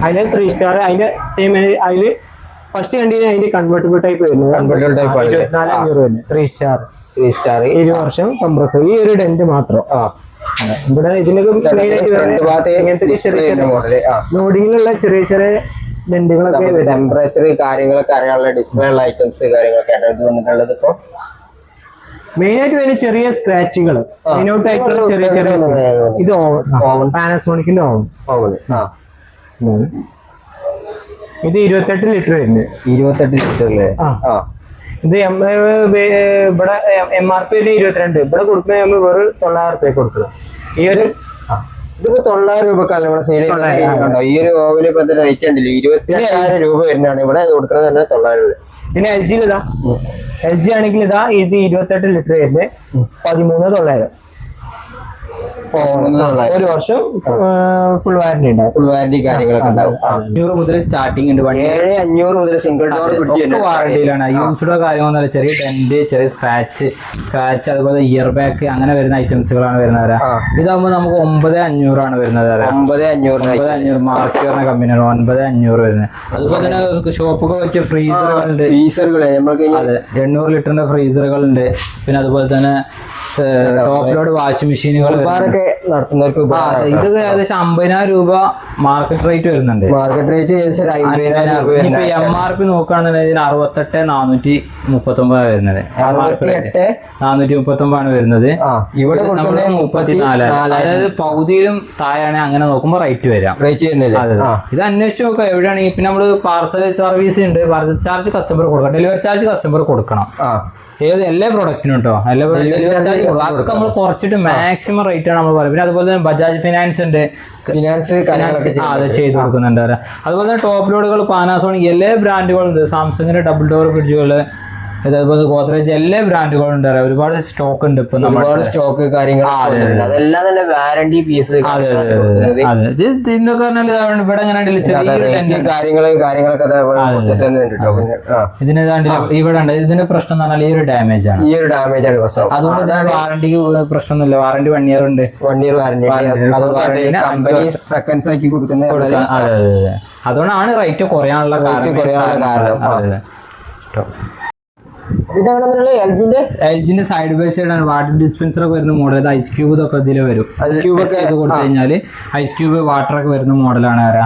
അതിന് ത്രീ സ്റ്റാർ അതിന്റെ സെയിം അതിൽ ഫസ്റ്റ് കണ്ടിന് അതിന്റെ കൺവേർട്ടബിൾ ടൈപ്പ് വരുന്നത് കൺവേർട്ടബിൾ ടൈപ്പ് അഞ്ഞൂറ് വരുന്നത് ത്രീ സ്റ്റാർ ത്രീ സ്റ്റാർ ഏഴ് വർഷം കംപ്രസർ ഈ ഒരു ഡെന്റ് മാത്രം. ആ. ഇവിടെ ഇതിലൊക്കെ ലോഡിങ്ങിലുള്ള ചെറിയ ചെറിയ ഡെന്റുകളൊക്കെ ടെമ്പറേച്ചർ കാര്യങ്ങളൊക്കെ അറിയാനുള്ള ഡിസ്പ്ലേ ഉള്ള ഐറ്റംസ് കാര്യങ്ങളൊക്കെ ആയിട്ട് വന്നിട്ടുള്ളത് ഇപ്പൊ. മെയിൻ ആയിട്ട് വരുന്ന ചെറിയ സ്ക്രാച്ചുകൾ മെയിൻ ഔട്ട് ആയിട്ടുള്ള ചെറിയ ചെറിയ ഇത് ഓവൺ പാനസോണിക്കിന്റെ ഓവൺ ഓവൺ ആ. ഇത് ഇരുപത്തെട്ട് ലിറ്റർ വരുന്നത്. ഇരുപത്തെട്ട് ലിറ്റർ അല്ലേ? ആ. ഇത് എം ഇവിടെ എം ആർ പി ഇരുപത്തിരണ്ട്. ഇവിടെ കൊടുക്കുന്നത് നമ്മൾ വെറും തൊള്ളായിരം റുപ്യ കൊടുക്കുക ഈ ഒരു. ഇതിപ്പോ തൊള്ളായിരം രൂപക്കാണ് ഇവിടെ സെയിൽ ഈ ഒരു ഓവന് ഇപ്പൊ റേറ്റ് ഉണ്ടല്ലോ. ഇരുപത്തി രൂപ വരുന്നതാണ്. ഇവിടെ കൊടുക്കുന്നത് തന്നെ തൊള്ളായിരം രൂപ. പിന്നെ എൽ ജിയിൽ ഇതാ. എൽ ജി ആണെങ്കിൽ ഇതാ ഇത് ഇരുപത്തെട്ട് ലിറ്റർ വരുന്നത് പതിമൂന്ന് തൊള്ളായിരം. ഒരു വർഷം ഫുൾ വാറന്റി ഉണ്ടാവും. ഫുൾ വാറന്റി കാര്യങ്ങളൊക്കെ ഉണ്ടാവും. അഞ്ഞൂറ് മുതൽ സ്റ്റാർട്ടിംഗ് ഉണ്ട് ഏഴ് അഞ്ഞൂറ് മുതൽ സിംഗിൾ ഡോർ വാറന്റിയിലാണ് വാറണ്ടിയിലാണ് യൂസ്ഡോ കാര്യമൊന്നുമല്ല ചെറിയ ഡെന്റ് ചെറിയ സ്ക്രാച്ച് സ്ക്രാച്ച് അതുപോലെ ഇയർ ബാക്ക് അങ്ങനെ വരുന്ന ഐറ്റംസുകളാണ് വരുന്നത് ഇതാകുമ്പോ ഇതാകുമ്പോൾ നമുക്ക് ഒമ്പത് അഞ്ഞൂറാണ് വരുന്നത് വരാം ഒമ്പത് അഞ്ഞൂറ് ഒമ്പത് അഞ്ഞൂറ് മാർക്ക് പറഞ്ഞ കമ്പനിയാണ് ഒൻപത് അഞ്ഞൂറ് വരുന്നത്. അതുപോലെ തന്നെ ഷോപ്പൊക്കെ വെച്ച ഫ്രീസറുകളുണ്ട് ഫ്രീസറുകൾ നമുക്ക് അതെ എണ്ണൂറ് ലിറ്ററിന്റെ ഫ്രീസറുകളുണ്ട് പിന്നെ അതുപോലെ തന്നെ ടോപ്പ് ലോഡ് വാഷിംഗ് മെഷീനുകൾ ഉപാറൊക്കെ നടത്തുന്നവർക്ക് ഇത് ഏകദേശം അമ്പതിനായിരം രൂപ മാർക്കറ്റ് റേറ്റ് വരുന്നുണ്ട്. Market rate M R P നോക്കുകയാണെന്നുണ്ടെങ്കിൽ അറുപത്തെട്ട് നാനൂറ്റി മുപ്പത്തി ഒമ്പതാണ് വരുന്നത് നാനൂറ്റി മുപ്പത്തി ഒമ്പതാണ് വരുന്നത് ഇവിടെ നമ്മൾ കൊടുക്കുന്നത് മുപ്പത്തിനാല് അതായത് പകുതിയിലും താഴെയാണ് അങ്ങനെ നോക്കുമ്പോൾ റേറ്റ് വരാം റേറ്റ് അതെ ഇത് അന്വേഷിച്ച് നോക്കാം എവിടെയാണെങ്കിൽ പിന്നെ നമ്മൾ പാർസൽ സർവീസ് ഉണ്ട്. പാർസൽ ചാർജ് കസ്റ്റമർ കൊടുക്കണം. ഡെലിവറി ചാർജ് കസ്റ്റമർ കൊടുക്കണം. ഏത് എല്ലാ പ്രൊഡക്റ്റിനും കേട്ടോ എല്ലാ ഡെലിവറി ചാർജ് അതൊക്കെ നമ്മൾ കുറച്ചിട്ട് മാക്സിമം റേറ്റ് ആണ് നമ്മൾ പറയുന്നത് പിന്നെ അതുപോലെ തന്നെ ബജാജ് ഫിനാൻസ് ഉണ്ട്. ഫിനാൻസ് അത് ചെയ്ത് കൊടുക്കുന്നുണ്ട് അതുപോലെ തന്നെ ടോപ്പ് ലോഡുകൾ പാനാസോണിക് എല്ലാ ബ്രാൻഡുകളുണ്ട് സാംസങ്ങിന്റെ ഡബിൾ ഡോർ ഫ്രിഡ്ജുകൾ അതുപോലെ ഗോദ്രേജ് എല്ലാ ബ്രാൻഡുകളും ഉണ്ട്. ഒരുപാട് സ്റ്റോക്ക് ഉണ്ട് ഇപ്പൊ ഒരുപാട് സ്റ്റോക്ക് കാര്യങ്ങൾ അതെല്ലാം തന്നെ വാറണ്ടി പീസ് അതെ അതെ അതെ പറഞ്ഞാൽ ഇവിടെ ഉണ്ടല്ലോ ചെറിയൊരു ടെൻഷൻ കാര്യങ്ങളൊക്കെ ഇവിടെ ഉണ്ട് ഇതിന് ഇവിടെ ഉണ്ട്. ഇതിന്റെ പ്രശ്നം എന്ന് പറഞ്ഞാൽ ഈ ഒരു ഡാമേജ് ആണ്. ഈ ഒരു ഡാമേജ് ആണ് പ്രശ്നം. അതുകൊണ്ട് വാറണ്ടിക്ക് വാറണ്ടി പ്രശ്നമൊന്നുമില്ല. വാറണ്ടി വൺ ഇയർ ഉണ്ട്. One year warranty company seconds ആക്കി കൊടുക്കുന്ന അതുകൊണ്ടാണ് റേറ്റ് കുറയാനുള്ള കാരണം കുറയാനുള്ള കാരണം. ആ. അതെ, അതെ. എൽ ജിന്റെ എൽജിന്റെ സൈഡ് ബൈ സൈഡ് ആണ് വാട്ടർ ഡിസ്പെൻസർ ഒക്കെ വരുന്ന മോഡൽ ഐസ് ക്യൂബ് ഇതൊക്കെ ഇതിൽ വരും ഐസ് ക്യൂബ് ഒക്കെ ചെയ്ത് കൊടുത്തു കഴിഞ്ഞാൽ ഐസ് ക്യൂബ് വാട്ടർ ഒക്കെ വരുന്ന മോഡലാണ് ആരാ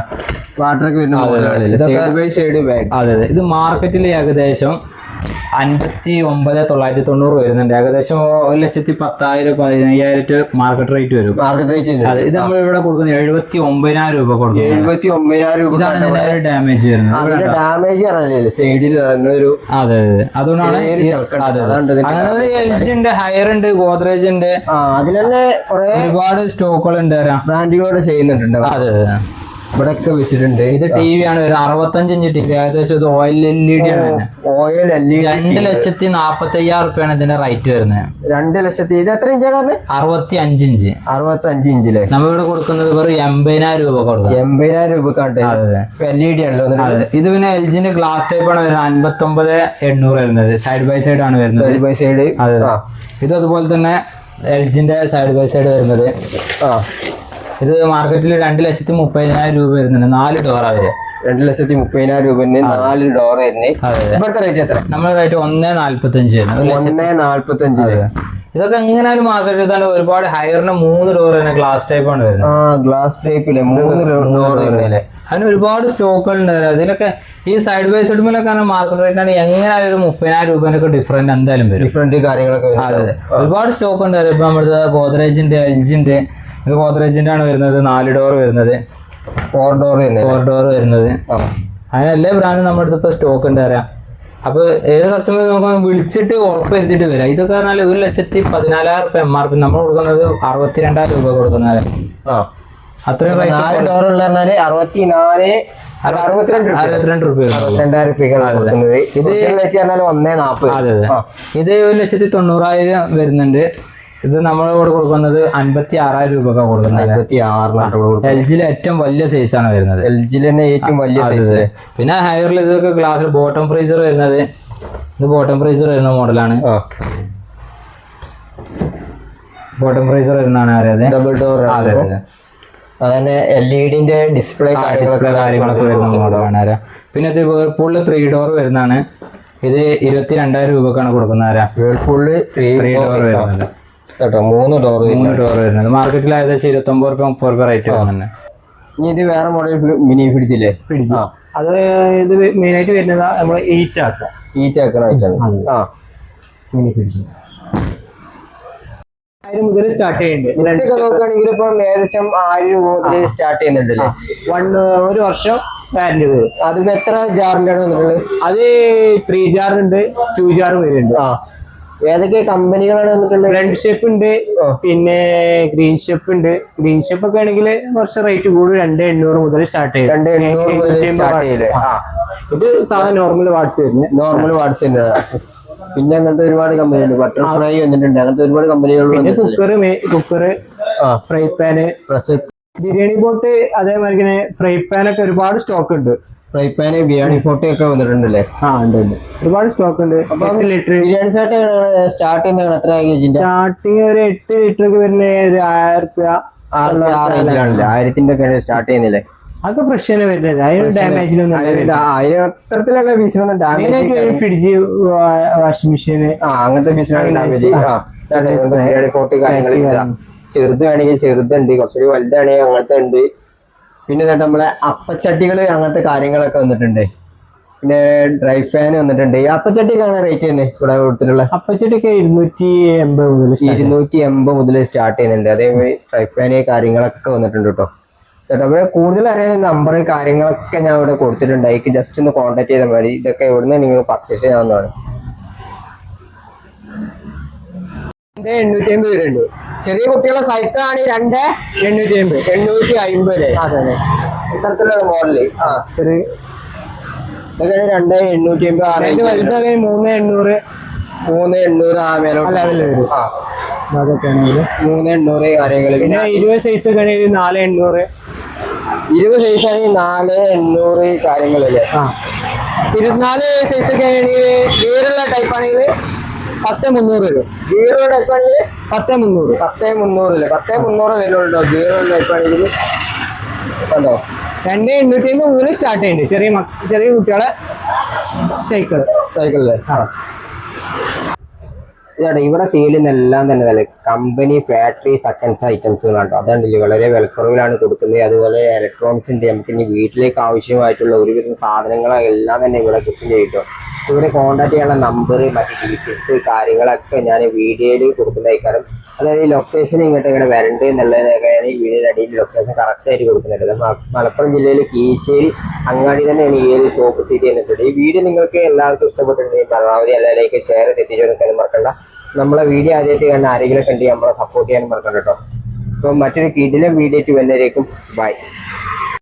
വാട്ടറൊക്കെ വരുന്ന മോഡലാണ് സൈഡ് ബൈ സൈഡ് ബാഗ് അതെ അതെ ഇത് മാർക്കറ്റിൽ ഏകദേശം അൻപത്തി ഒമ്പത് തൊള്ളായിരത്തി തൊണ്ണൂറ് വരുന്നുണ്ട്. ഏകദേശം ഒരു ലക്ഷത്തി പത്തായിരം പതിനയ്യായിരം രൂപ മാർക്കറ്റ് റേറ്റ് വരും. മാർക്കറ്റ് റേറ്റ് ഇത് നമ്മൾ ഇവിടെ കൊടുക്കുന്നത് എഴുപത്തി ഒമ്പതിനായിരം രൂപ കൊടുക്കുന്നു. എഴുപത്തി ഒമ്പതിനായിരം രൂപ ഇതാണ് ഡാമേജ് വരുന്നത്. ഡാമേജ് അറിയില്ലേ. സൈഡിൽ ഒരു അതെ അതെ. അതുകൊണ്ടാണ് അങ്ങനെ ഒരു എൽ ജി ഉണ്ട് ഹയർ ഉണ്ട് ഗോദ്രേജ് ഉണ്ട്. കുറെ ഒരുപാട് സ്റ്റോക്കുകൾ ഉണ്ട് ബ്രാൻഡുകളോട് ചെയ്യുന്നുണ്ട്. അതെ അതെ. ഇവിടെ ഒക്കെ വെച്ചിട്ടുണ്ട്. ഇത് ടി വി ആണ് വരുന്നത് അറുപത്തഞ്ച് ഇഞ്ച് ടി വി ഏകദേശം ഇത് ഓയിൽ എൽ ഇ ഡി ആണ് ഓയിൽ എൽ ഇ രണ്ട് ലക്ഷത്തി നാപ്പത്തി അയ്യായിരം റുപ്യാണ് ഇതിന്റെ റേറ്റ് വരുന്നത്. രണ്ട് ലക്ഷത്തി ഇത് എത്ര ഇഞ്ചാണ് അറുപത്തി അഞ്ച് ഇഞ്ച് അറുപത്തി അഞ്ച് ഇഞ്ചിലെ നമ്മളിവിടെ കൊടുക്കുന്നത് വെറും എൺപതിനായിരം രൂപ കൊടുക്കും. എൺപതിനായിരം രൂപ കണ്ടേ. അതെ അതെ. എൽ ഇ ഡി ആണല്ലോ അതെ. ഇത് പിന്നെ എൽ ജിന്റെ ഗ്ലാസ് ടൈപ്പ് ആണ് വരുന്നത്. അൻപത്തി ഒമ്പത് എണ്ണൂറ് വരുന്നത്. സൈഡ് ബൈ സൈഡ് ആണ് വരുന്നത്. സൈഡ് ബൈ സൈഡ് അതെ. ഇത് അതുപോലെ തന്നെ എൽ ജിന്റെ സൈഡ് ബൈ സൈഡ് വരുന്നത്. ആ. ഇത് മാർക്കറ്റിൽ രണ്ട് ലക്ഷത്തി മുപ്പതിനായിരം രൂപ വരുന്നുണ്ട്. നാല് ഡോറാ വരെ രണ്ട് ലക്ഷത്തി മുപ്പതിനായിരം രൂപ നാല് ഡോർ അതെ റേറ്റ് എത്ര? നമ്മുടെ റേറ്റ് ഒന്നേ നാല്പത്തി അഞ്ച് വരുന്നത് ഒരു ലക്ഷത്തി- ഒന്നേ നാല്പത്തി ഇതൊക്കെ ഇതൊക്കെ എങ്ങനെയാലും മാർക്കറ്റ് ഇതാണ് ഒരുപാട് ഹയറിന് മൂന്ന് ഡോർ തന്നെ ഗ്ലാസ് ടൈപ്പ് ആണ് വരുന്നത്. ആ ഗ്ലാസ് ടൈപ്പിലെ മൂന്ന് ഡോർ വരുന്നല്ലേ അതിന് ഒരുപാട് സ്റ്റോക്കുകൾ ഉണ്ട്. അതിലൊക്കെ ഈ സൈഡ് ബൈ സൈഡ് മേലൊക്കെ മാർക്കറ്റ് റേറ്റ് ആണ് എങ്ങനെ ഒരു മുപ്പതിനായിരം രൂപേന്റെ ഒക്കെ ഡിഫറന്റ് എന്തായാലും വരും. ഡിഫറെന്റ് കാര്യങ്ങളൊക്കെ അതെ ഒരുപാട് സ്റ്റോക്ക് ഉണ്ട്. ഇപ്പൊ നമ്മുടെ ഗോദ്രേജിന്റെ എൽജിന്റെ ഇത് ഗോദ്രേജിന്റെ ആണ് വരുന്നത് നാല് ഡോർ വരുന്നത്. ഫോർ ഡോർ ഫോർ ഡോർ വരുന്നത്. അങ്ങനെ എല്ലാ ബ്രാൻഡും നമ്മുടെ അടുത്ത് ഇപ്പൊ സ്റ്റോക്ക് ഉണ്ട് തരാം അപ്പൊ ഏത് കസ്റ്റമർ നമുക്ക് വിളിച്ചിട്ട് ഉറപ്പ് വരുത്തിയിട്ട് വരാം. ഇതൊക്കെ പറഞ്ഞാൽ ഒരു ലക്ഷത്തി പതിനാലായിരം റുപ്യ എം ആർ പി നമ്മൾ കൊടുക്കുന്നത് അറുപത്തിരണ്ടായിരം രൂപ കൊടുക്കുന്നത് ആ. അത്രയും നാല് ഡോർ ഉള്ള പറഞ്ഞാൽ അറുപത്തിനാല് അറുപത്തിരണ്ട് രൂപ അറുപത്തിരണ്ട് രൂപ വരുന്നത് രണ്ടായിരം കൊടുക്കുന്നത്. ഇത് ഒന്നേ അതെ അതെ. ഇത് ഒരു ലക്ഷത്തി തൊണ്ണൂറായിരം വരുന്നുണ്ട്. ഇത് നമ്മളിവിടെ കൊടുക്കുന്നത് അൻപത്തി ആറായിരം രൂപ കൊടുക്കുന്നത്. എൽ ജിയിലെ ഏറ്റവും വലിയ സൈസ് ആണ് വരുന്നത്. എൽ ജിയിൽ തന്നെ ഏറ്റവും വലിയ സൈസ്. പിന്നെ ഹയറിൽ ഇതൊക്കെ ഗ്ലാസ്സിൽ ബോട്ടം ഫ്രീസർ വരുന്നത്. ഇത് ബോട്ടം ഫ്രീസർ വരുന്ന മോഡലാണ് ബോട്ടം ഫ്രീസർ വരുന്നതാണ് അറിയാതെ ഡബിൾ ഡോർ അതെ അതെ അതന്നെ എൽ ഇ ഡിന്റെ ഡിസ്പ്ലേ ഡിസ്പ്ലേ കാര്യങ്ങളൊക്കെ വരുന്ന മോഡലാണ് ആരാ? പിന്നെ ഇത് വേർപൂളിൽ ത്രീ ഡോർ വരുന്നതാണ്. ഇത് ഇരുപത്തി രണ്ടായിരം രൂപക്കാണ് കൊടുക്കുന്നത് ആരാ? വേൾപൂളിൽ ത്രീ ത്രീ ഡോർ വരുന്നത്. കേട്ടോ മൂന്ന് ഡോർ മൂന്ന് ഡോർ വരുന്നത് മാർക്കറ്റിൽ ഏകദേശം ഇരുപത്തി ഒമ്പത് റുപ്യ മുപ്പത് റുപ്യ റേറ്റ് വരുന്നുണ്ട് ഇനി ഇത് വേറെ മോഡൽ മിനി ഫ്രിഡ്ജ് അത് ഇത് മെയിൻ ആയിട്ട് വരുന്നത് നമ്മൾ എയ്റ്റ് ആക്കാം ഈ ആക്കണ ആ. മിനി ആയിരം മുതൽ സ്റ്റാർട്ട് ചെയ്യുന്നുണ്ട്. ഇതൊക്കെ നോക്കുകയാണെങ്കിൽ ഇപ്പം ഏകദേശം ആയിരം മുതൽ സ്റ്റാർട്ട് ചെയ്യുന്നുണ്ടല്ലേ? വൺ ഒരു വർഷം വാറന്റി വരും. അതിപ്പോ എത്ര ജാറിന്റെ ആണ് വന്നിട്ടുള്ളത്? അത് ത്രീ ജാർ ഉണ്ട് ടു ജാർ വരുന്നുണ്ട് ആ. ഏതൊക്കെ കമ്പനികളാണ് വന്നിട്ടുള്ളത്? റെഡ് ഷെഫ് ഉണ്ട് പിന്നെ ഗ്രീൻ ഷെപ്പ് ഉണ്ട്. ഗ്രീൻ ഷെപ്പ് ഒക്കെ ആണെങ്കിൽ കുറച്ച് റേറ്റ് കൂടും. രണ്ട് എണ്ണൂറ് മുതൽ സ്റ്റാർട്ട് ചെയ്യും. രണ്ട് എണ്ണൂറ് ഇത് സാധാരണ നോർമൽ വാട്സ് വരുന്നത് നോർമൽ വാട്സ് തന്നെയാണ് പിന്നെ അങ്ങനത്തെ ഒരുപാട് കമ്പനി ഉണ്ട്. ബട്ടർഫ്ലൈ വന്നിട്ടുണ്ട്. അങ്ങനത്തെ ഒരുപാട് കമ്പനികൾ cooker cooker fry pan biryani pot അതേമാതിരി ഫ്രൈ പാൻ ഒക്കെ ഒരുപാട് സ്റ്റോക്ക് ഉണ്ട്. ഫ്രൈ പാന് ബിരിയാണി ഫോട്ടോ ഒക്കെ വന്നിട്ടുണ്ടല്ലേ? ആ ഉണ്ട് ഉണ്ട്. ഒരുപാട് സ്റ്റോക്ക് ഉണ്ട്. ലിറ്റർ ബിരിയാണി സെറ്റ് സ്റ്റാർട്ട് ചെയ്യുന്നത് എത്ര സ്റ്റാർട്ടിങ് ഒരു എട്ട് ലിറ്റർ ഒക്കെ വരുന്ന ഒരു ആയിരം റുപ്യ. ആയിരത്തിന്റെ ഒക്കെ സ്റ്റാർട്ട് ചെയ്യുന്നില്ലേ അതൊക്കെ ഫ്രഷ് തന്നെ വരുന്നത്. അതിന് ഡാമേജിലൊന്നും അത്തരത്തിലുള്ള പീസിനൊന്നും ഡാമേജ് ഫ്രിഡ്ജ് വാഷിംഗ് മെഷീന് ആ അങ്ങനത്തെ മെഷീനാണ് ഡാമേജ് ചെറുതാണെങ്കിൽ ചെറുതുണ്ട്. കുറച്ചുകൂടി വലുതാണെങ്കിൽ അങ്ങനത്തെ ഉണ്ട്. പിന്നെ എന്നിട്ട് നമ്മളെ അപ്പച്ചട്ടികൾ അങ്ങനത്തെ കാര്യങ്ങളൊക്കെ വന്നിട്ടുണ്ട്. പിന്നെ ഡ്രൈ ഫാൻ വന്നിട്ടുണ്ട്. ഈ അപ്പച്ചട്ടിക്കാണ് റേറ്റ് തന്നെ ഇവിടെ കൊടുത്തിട്ടുള്ള? അപ്പച്ചട്ടിക്ക് ഇരുന്നൂറ്റി എൺപത് മുതൽ. ഇരുന്നൂറ്റി എൺപത് മുതൽ സ്റ്റാർട്ട് ചെയ്യുന്നുണ്ട്. അതേപോലെ ഡ്രൈ ഫാന് കാര്യങ്ങളൊക്കെ വന്നിട്ടുണ്ട് കേട്ടോ ചേട്ടാ ഇവിടെ കൂടുതൽ അറിയാൻ നമ്പർ കാര്യങ്ങളൊക്കെ ഞാൻ ഇവിടെ കൊടുത്തിട്ടുണ്ട്. അതിക്ക് ജസ്റ്റ് ഒന്ന് കോൺടാക്ട് ചെയ്താൽ മതി. ഇതൊക്കെ ഇവിടുന്ന് നിങ്ങൾ പർച്ചേസ് ചെയ്യാവുന്നതാണ്. എണ്ണൂറ്റി അമ്പത് വരുന്നുണ്ട് ചെറിയ കുട്ടികളെ സൈക്കിൾ ആണ് രണ്ട് എണ്ണൂറ്റി അമ്പത് എണ്ണൂറ്റി അമ്പത് അതെ. അതെ ഇത്തരത്തിലുള്ള മോഡൽ ആ. ഒരു ഇതൊക്കെ രണ്ട് എണ്ണൂറ്റി അമ്പത് ആറ് വലുതൊക്കെ മൂന്ന് എണ്ണൂറ്. മൂന്ന് എണ്ണൂറ് ആ മേലോട്ട് വരും. ആ. മൂന്ന് എണ്ണൂറ് കാര്യങ്ങൾ പിന്നെ ഇരുപത് സൈസ് ഒക്കെ ആണെങ്കിൽ നാല് എണ്ണൂറ്. ഇരുപത് സൈസ് ആണെങ്കിൽ നാല് എണ്ണൂറ് കാര്യങ്ങളല്ലേ ആ. ഇരുപത്തിനാല് സൈസ് ഒക്കെ ആണെങ്കിൽ ഗീറുള്ള ടൈപ്പ് ആണെങ്കിൽ പത്ത് മുന്നൂറ് വരും. ഗീറോ ടൈപ്പ് ആണെങ്കിൽ പത്ത് മുന്നൂറ്. പത്തേ മുന്നൂറില്ലേ പത്തേ മുന്നൂറ് വരുള്ളൂ ഗീറോ ടൈപ്പ് ആണെങ്കിൽ കണ്ടോ? രണ്ട് എണ്ണൂറ്റി അമ്പത് മുതൽ സ്റ്റാർട്ട് ചെയ്യുന്നുണ്ട്. ചെറിയ ചെറിയ കുട്ടികളെ സൈക്കിൾ സൈക്കിളില്ലേ ഇതാണ് ഇവിടെ സെയിൽ എല്ലാം തന്നെ നല്ല കമ്പനി ഫാക്ടറി സെക്കൻഡ്സ് ഐറ്റംസുകളാണ് അതാണ് അതുകൊണ്ടില്ലേ വളരെ വിലക്കുറവിലാണ് കൊടുക്കുന്നത്. അതുപോലെ ഇലക്ട്രോണിക്സിന്റെ നമുക്ക് ഇനി വീട്ടിലേക്ക് ആവശ്യമായിട്ടുള്ള ഒരുവിധം സാധനങ്ങളെല്ലാം തന്നെ ഇവിടെ കിട്ടും. ചെയ്യും ഇവിടെ കോൺടാക്ട് ചെയ്യാനുള്ള നമ്പർ മറ്റ് ഡീറ്റെയിൽസ് കാര്യങ്ങളൊക്കെ ഞാൻ വീഡിയോയിൽ കൊടുക്കുന്നതായിരിക്കും അതായത് ഈ ലൊക്കേഷൻ ഇങ്ങോട്ട് ഇങ്ങനെ വരണ്ട് എന്നുള്ളതൊക്കെയാണ് ഈ വീഡിയോയുടെ അടിയിൽ ലൊക്കേഷൻ കറക്റ്റായിട്ട് കൊടുക്കുന്നുണ്ട്. മലപ്പുറം ജില്ലയിൽ കീശേരി അങ്ങാടി തന്നെയാണ് ഈ ഒരു ഷോപ്പ് സ്ഥിതി ചെയ്യുന്നത് ഈ വീഡിയോ നിങ്ങൾക്ക് എല്ലാവർക്കും ഇഷ്ടപ്പെട്ടിട്ടുണ്ടെങ്കിൽ പരമാവധി എല്ലാവരിലേക്ക് ഷെയർ എത്തിച്ചു കൊടുക്കാൻ മറക്കണ്ട. നമ്മളെ വീഡിയോ ആദ്യമായിട്ട് കണ്ട ആരെങ്കിലും കണ്ടി നമ്മളെ സപ്പോർട്ട് ചെയ്യാനും മറക്കണ്ട കേട്ടോ. അപ്പം മറ്റൊരു കിടിലം വീഡിയോ വരുന്നവരേക്കും ബൈ